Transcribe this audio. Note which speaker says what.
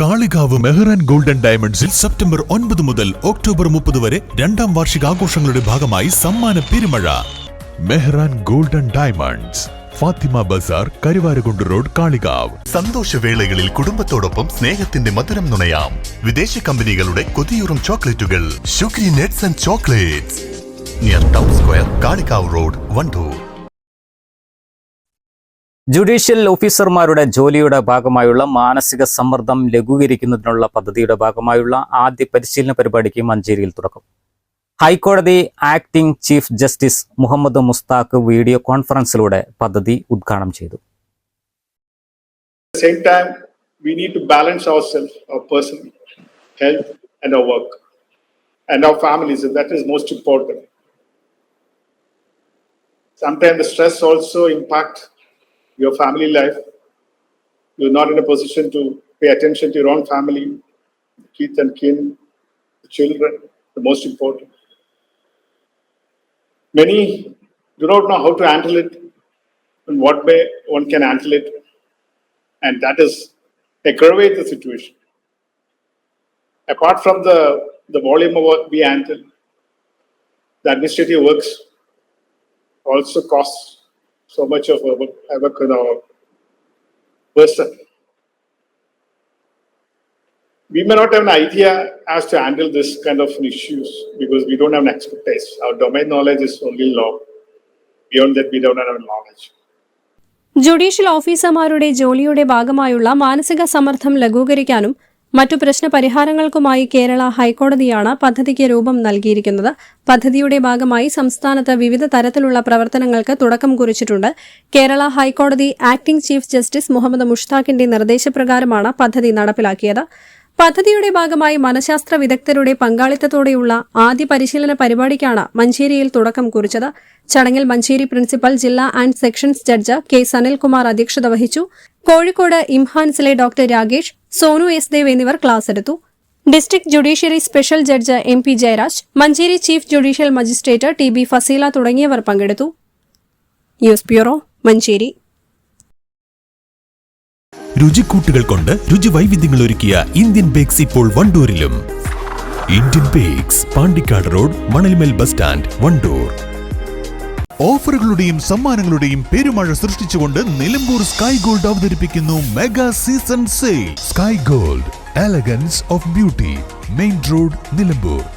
Speaker 1: Kalikavu Mehran golden ഡയമണ്ട്സിൽ September ഒൻപത് മുതൽ ഒക്ടോബർ മുപ്പത് വരെ രണ്ടാം വാർഷിക ആഘോഷങ്ങളുടെ ഭാഗമായി സമ്മാന പെരുമഴ. Mehran golden diamonds Fathima Bazar Karuvarakundu road Kalikavu.
Speaker 2: സന്തോഷവേളകളിൽ കുടുംബത്തോടൊപ്പം സ്നേഹത്തിന്റെ മധുരം നുണയാം. വിദേശ കമ്പനികളുടെ കൊതിയൂറും ചോക്ലേറ്റുകൾ. Sugary nuts and chocolates. Near town square Kalikavu road Wandoor.
Speaker 3: Judicial ഓഫീസർമാരുടെ ജോലിയുടെ ഭാഗമായുള്ള മാനസിക സമ്മർദ്ദം ലഘൂകരിക്കുന്നതിനുള്ള പദ്ധതിയുടെ ഭാഗമായുള്ള ആദ്യ പരിശീലന പരിപാടിക്ക് മഞ്ചേരിയിൽ തുടക്കം ഹൈക്കോടതി acting chief justice Muhammad Mushtaq video കോൺഫറൻസിലൂടെ പദ്ധതി ഉദ്ഘാടനം ചെയ്തു.
Speaker 4: Sometimes the stress also impact your family life. You're not in a position to pay attention to your own family, kids and kin, the children, the most important. Many do not know how to handle it, and what way one can handle it, and that is aggravate the situation. Apart from the, the volume of work we handle, the administrative works also costs so much of our work with our person. We may not have an idea as to handle this kind of issues because we don't have an expertise. Our domain knowledge is only law. Beyond that, we don't have knowledge.
Speaker 5: Judicial ഓഫീസർമാരുടെ ജോലിയുടെ ഭാഗമായുള്ള മാനസിക സമ്മർദ്ദം ലഘൂകരിക്കാനും മറ്റു പ്രശ്ന പരിഹാരങ്ങൾക്കുമായി കേരള ഹൈക്കോടതിയാണ് പദ്ധതിക്ക് രൂപം നൽകിയിരിക്കുന്നത്. പദ്ധതിയുടെ ഭാഗമായി സംസ്ഥാനത്ത് വിവിധ തരത്തിലുള്ള പ്രവർത്തനങ്ങൾക്ക് തുടക്കം കുറിച്ചിട്ടുണ്ട്. കേരള ഹൈക്കോടതി ആക്ടിംഗ് ചീഫ് ജസ്റ്റിസ് മുഹമ്മദ് മുഷ്താഖിന്റെ നിർദ്ദേശപ്രകാരമാണ് പദ്ധതി നടപ്പിലാക്കിയത്. പദ്ധതിയുടെ ഭാഗമായി മനഃശാസ്ത്ര വിദഗ്ധരുടെ പങ്കാളിത്തത്തോടെയുള്ള ആദ്യ പരിശീലന പരിപാടിക്കാണ് മഞ്ചേരിയിൽ തുടക്കം കുറിച്ചത്. ചടങ്ങിൽ മഞ്ചേരി പ്രിൻസിപ്പൽ ജില്ലാ and sessions judge K Sanilkumar അധ്യക്ഷത വഹിച്ചു. കോഴിക്കോട് ഇംഹാൻസിലെ ഡോക്ടർ രാഗേഷ് സോനു എസ് ദേവ് എന്നിവർ ക്ലാസ് എടുത്തു. District judiciary special judge M P Jayaraj Manjeri chief judicial magistrate T B Faseela തുടങ്ങിയവർ പങ്കെടുത്തു. News bureau Manjeri.
Speaker 1: രുചിക്കൂട്ടുകൾ കൊണ്ട് രുചി വൈവിധ്യങ്ങൾ ഒരുക്കിയ ഇന്ത്യൻ ബേക്സ് ഇപ്പോൾ വണ്ടൂരിലും. Indian Bakes Pandikkad road Manalmel bus stand Wandoor. ഓഫറുകളുടെയും സമ്മാനങ്ങളുടെയും പെരുമഴ സൃഷ്ടിച്ചുകൊണ്ട് നിലമ്പൂർ സ്കൈ ഗോൾഡ് അവതരിപ്പിക്കുന്നു mega season sale. Sky Gold elegance of beauty main road Nilambur.